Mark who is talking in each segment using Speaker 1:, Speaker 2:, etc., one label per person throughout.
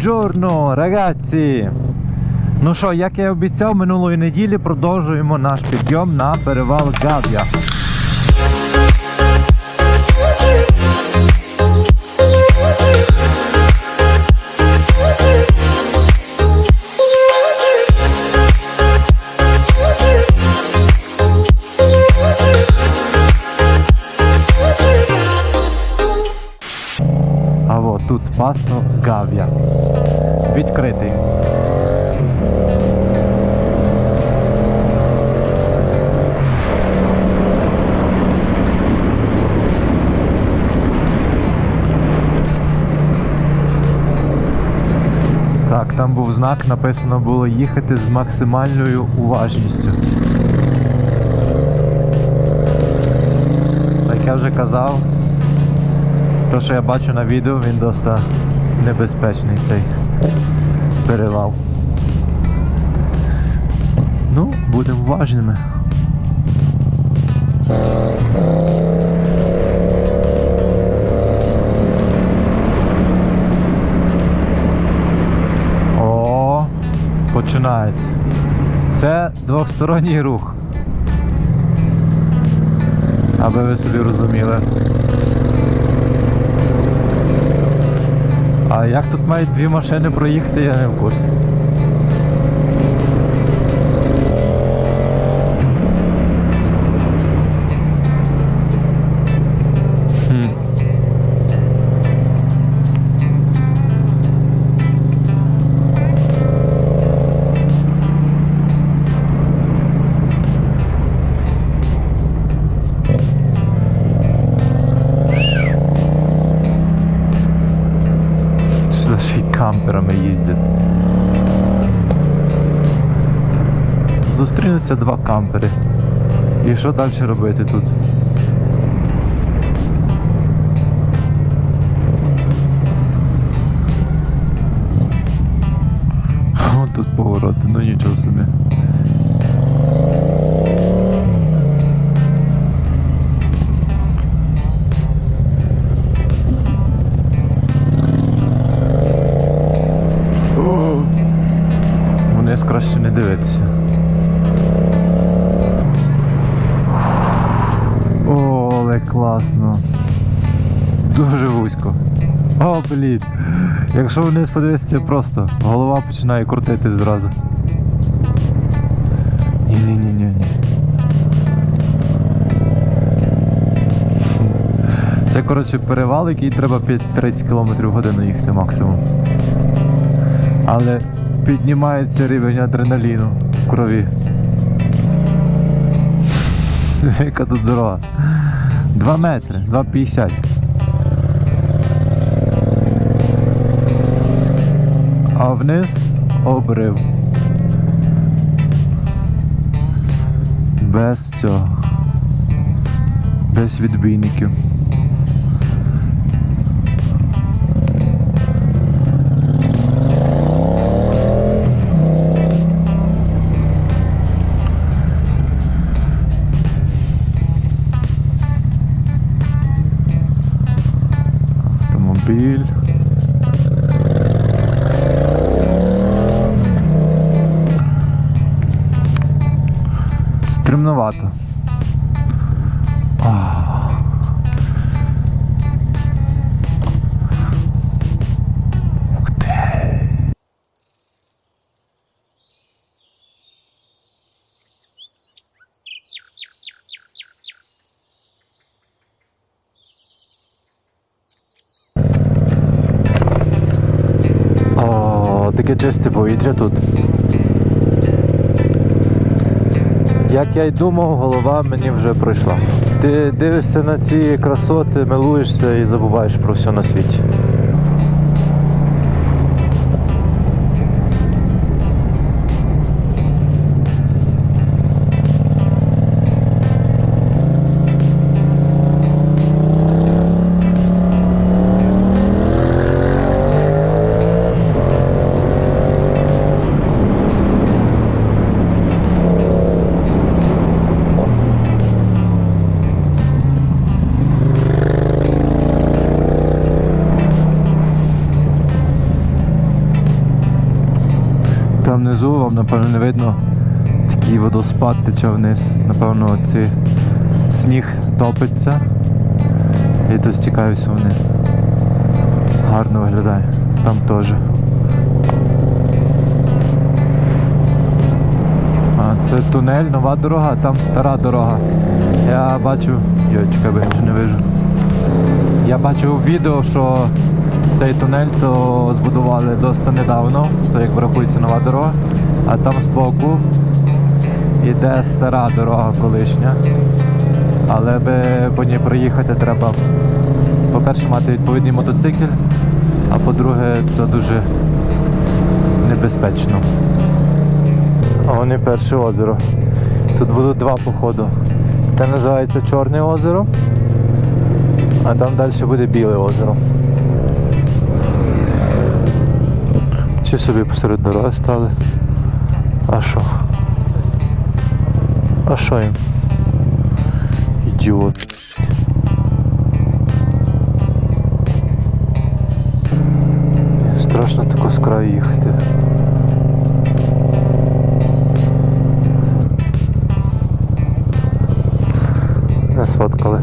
Speaker 1: Buongiorno, ragazzi! Ну що, як я і обіцяв, минулої неділі продовжуємо наш підйом на перевал Гав'я. Пасо Гав'я. Відкритий. Так, там був знак, написано було їхати з максимальною уважністю. Як я вже казав, то, що я бачу на відео, він досить небезпечний цей перевал. Ну, будемо уважними. О, починається. Це двохсторонній рух. Аби ви собі розуміли. А як тут мають дві машини проїхати, я не в курсі. Два кампери. І що далі робити тут? Блін. Якщо вниз подивитися, просто голова починає крутити зразу. Ні-ні-ні-ні. Це, коротше, перевал, який треба 5-30 км в годину їхати максимум. Але піднімається рівень адреналіну в крові. Яка тут дорога? 2 метри, 2,50. А вниз обрив. Без цього. Без відбійників. Таке чисте повітря тут. Як я й думав, голова мені вже пройшла. Ти дивишся на ці красоти, милуєшся і забуваєш про все на світі. Внизу, вам напевно не видно. Такий водоспад тече вниз. Напевно, ці сніг топиться і то стікає вниз. Гарно виглядає. Там теж. А, це тунель, нова дорога, там стара дорога. Я бачу. Йой, чекай, я вже не вижу. Я бачив відео, що цей тунель то збудували досить недавно, то як врахується нова дорога, а там збоку йде стара дорога колишня. Але би по ній проїхати треба, по-перше, мати відповідний мотоцикл, а по-друге, це дуже небезпечно. А вони перше озеро. Тут будуть два походу. Те називається Чорне озеро, а там далі буде біле озеро. Чи собі посеред дороги стали? А що? А що їм? Ідіот. Страшно тако з краю їхати. Не сфоткали.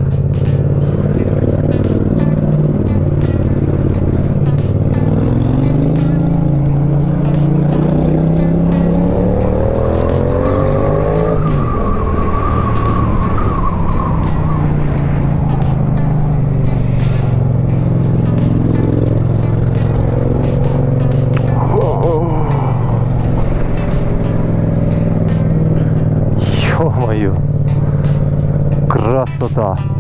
Speaker 1: Красота!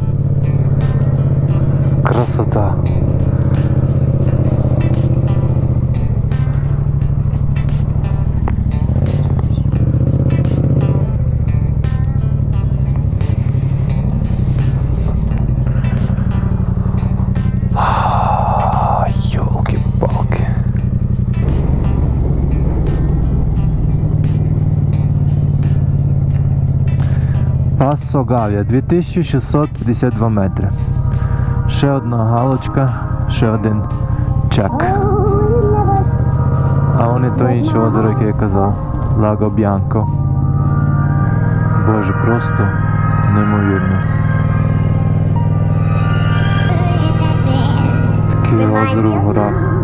Speaker 1: Пассо Гавія 2652 метри. Ще одна галочка, ще один чек. А вони то інше озеро, яке я казав. Лаго Б'янко. Боже, просто неймовірно. Таке озеро в горах.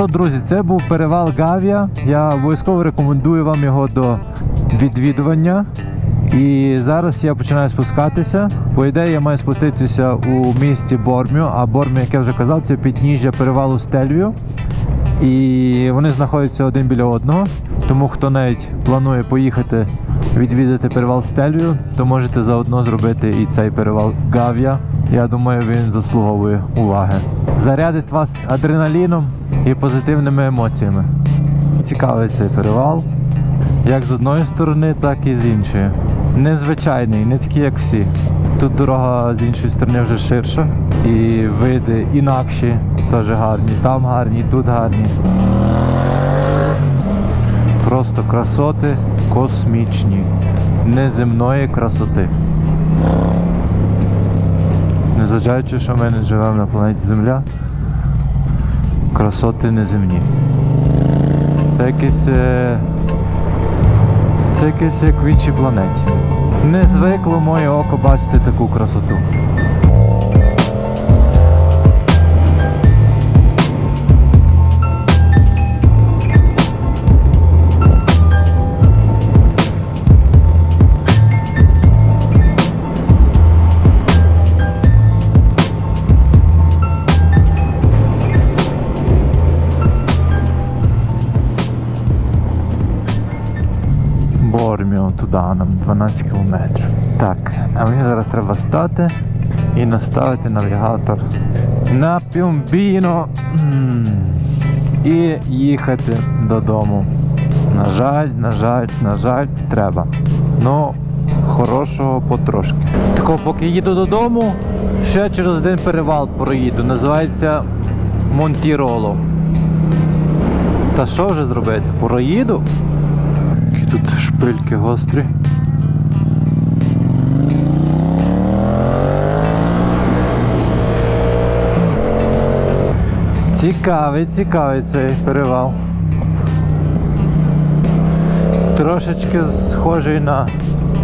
Speaker 1: Що, друзі, це був перевал Гавія. Я обов'язково рекомендую вам його до відвідування. І зараз я починаю спускатися. По ідеї, я маю спуститися у місті Бормю, а Бормю, як я вже казав, це підніжжя перевалу Стельвію. І вони знаходяться один біля одного. Тому хто навіть планує поїхати відвідати перевал Стельвію, то можете заодно зробити і цей перевал Гавія. Я думаю, він заслуговує уваги. Зарядить вас адреналіном і позитивними емоціями. Цікавий цей перевал. Як з одної сторони, так і з іншої. Незвичайний, не такий, як всі. Тут дорога з іншої сторони вже ширша, і види інакші, теж гарні. Там гарні, тут гарні. Просто красоти космічні, неземної красоти. Незважаючи, що ми не живемо на планеті Земля, красоти неземні. Це якесь. е, Це якесь як в іншій планеті. Не звикло моє око бачити таку красоту. Туди нам 12 кілометрів. Так, а мені зараз треба стати і наставити навігатор на Пюмбіно і їхати додому. На жаль, на жаль, на жаль, треба. Ну, хорошого потрошки. Тако, поки їду додому, ще через один перевал проїду. Називається Монтіроло. Та що вже зробити? Проїду? Тут шпильки гострі. Цікавий, цікавий цей перевал. Трошечки схожий на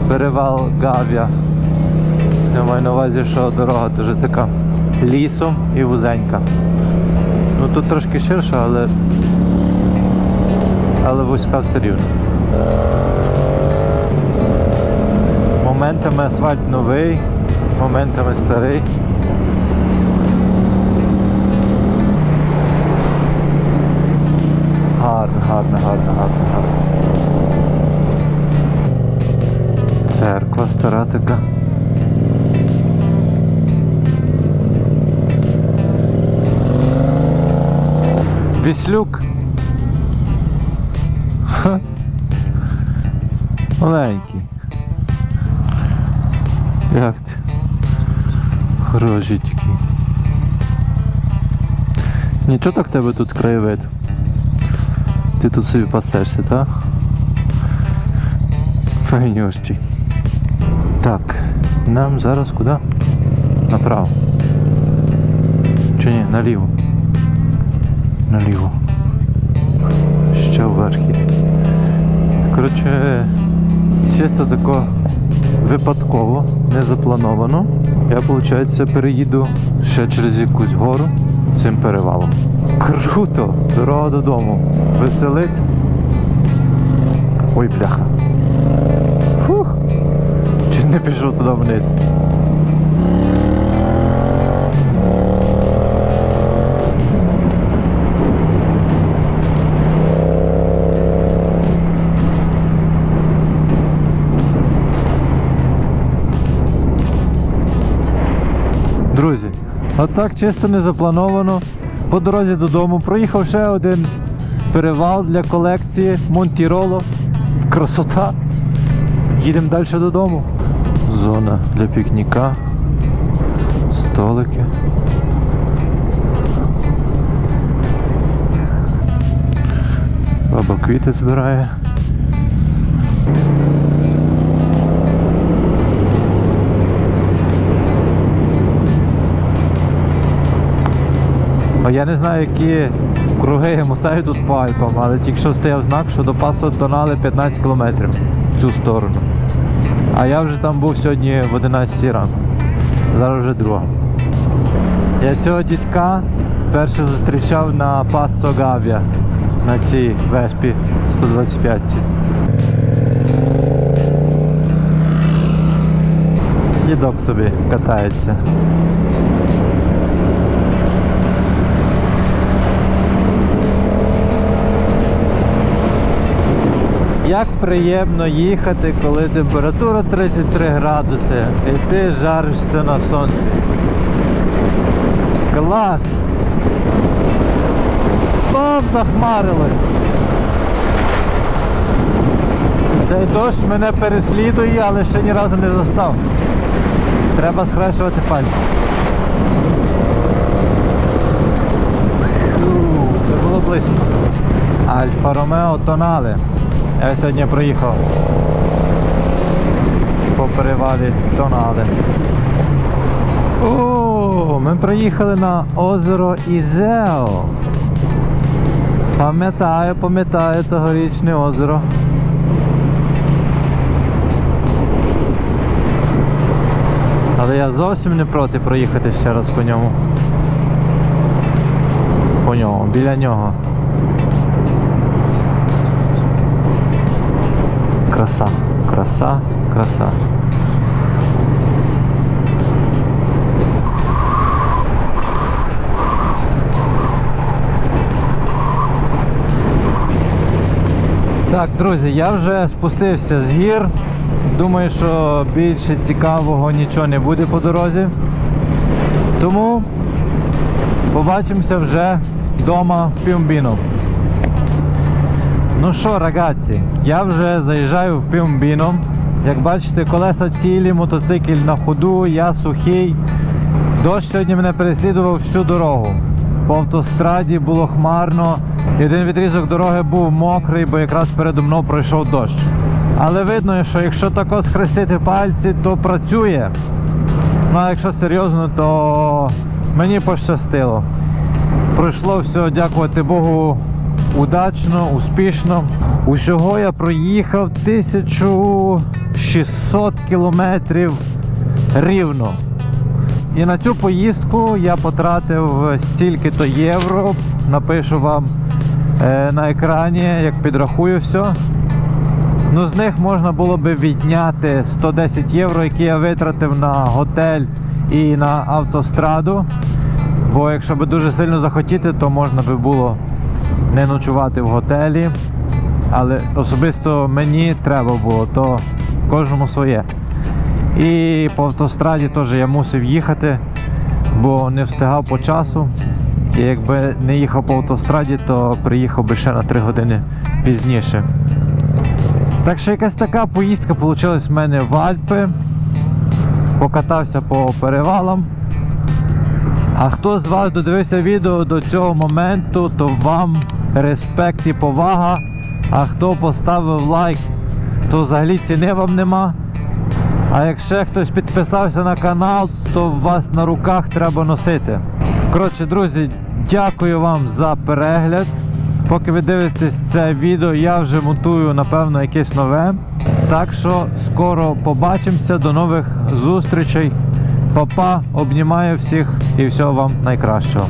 Speaker 1: перевал Гав'я. Я маю на увазі, що дорога дуже така лісом і вузенька. Ну тут трошки ширша, але але вузька все рівно. Моментами асфальт новий, моментами старий. Гарно, гарно, гарно, гарно, гарно. Церква стара така. Віслюк. Маленький. Як ти? Хороший такий. Нічого так тебе тут краєвид. Ти тут собі пасешся, так? Файнющий. Так, нам зараз куди? Направо. Чи ні, наліво. Наліво. Ще вверх. Коротше, чисто тако випадково, не заплановано. Я, виходить, переїду ще через якусь гору цим перевалом. Круто! Дорога додому. Веселить. Ой, бляха. Фух. Чи не пішов туди вниз. Друзі, отак чисто не заплановано. По дорозі додому проїхав ще один перевал для колекції Монтіроло. Красота. Їдемо далі додому. Зона для пікніка. Столики. Баба квіти збирає. А я не знаю, які круги я мотаю тут по Альпам, але тільки що стояв знак, що до пасу Донали 15 кілометрів в цю сторону. А я вже там був сьогодні в 11 ранку. Зараз вже друга. Я цього дідька перше зустрічав на Пассо Гав'я на цій веспі 125. Дідок собі катається. Як приємно їхати, коли температура 33 градуси і ти жаришся на сонці. Клас! Знов захмарилось. Цей дощ мене переслідує, але ще ні разу не застав. Треба схрещувати пальці. Це було близько. Альфа Ромео Тонале. Я сьогодні проїхав по перевалі Тонади. О, ми приїхали на озеро Ізео. Пам'ятаю, пам'ятаю тогорічне озеро. Але я зовсім не проти проїхати ще раз по ньому. По ньому, біля нього. Краса, краса, краса. Так, друзі, я вже спустився з гір. Думаю, що більше цікавого нічого не буде по дорозі. Тому побачимося вже вдома в Пюмбіно. Ну що, рагazzi, я вже заїжджаю в Пюмбіно. Як бачите, колеса цілі, мотоцикль на ходу, я сухий. Дощ сьогодні мене переслідував всю дорогу. По автостраді було хмарно. і Один відрізок дороги був мокрий, бо якраз передо мною пройшов дощ. Але видно, що якщо тако схрестити пальці, то працює. Ну а якщо серйозно, то мені пощастило. Пройшло все, дякувати Богу, удачно, успішно. Усього я проїхав 1600 кілометрів рівно. І на цю поїздку я потратив стільки-то євро. Напишу вам е, на екрані, як підрахую все. Ну, з них можна було би відняти 110 євро, які я витратив на готель і на автостраду. Бо якщо би дуже сильно захотіти, то можна би було не ночувати в готелі. Але особисто мені треба було, то кожному своє. І по автостраді теж я мусив їхати, бо не встигав по часу. І якби не їхав по автостраді, то приїхав би ще на 3 години пізніше. Так що якась така поїздка вийшла в мене в Альпи. Покатався по перевалам. А хто з вас додивився відео до цього моменту, то вам респект і повага. А хто поставив лайк, то взагалі ціни вам нема. А якщо хтось підписався на канал, то вас на руках треба носити. Коротше, друзі, дякую вам за перегляд. Поки ви дивитесь це відео, я вже монтую, напевно, якесь нове. Так що скоро побачимося. До нових зустрічей. Папа, обнімаю всіх і всього вам найкращого.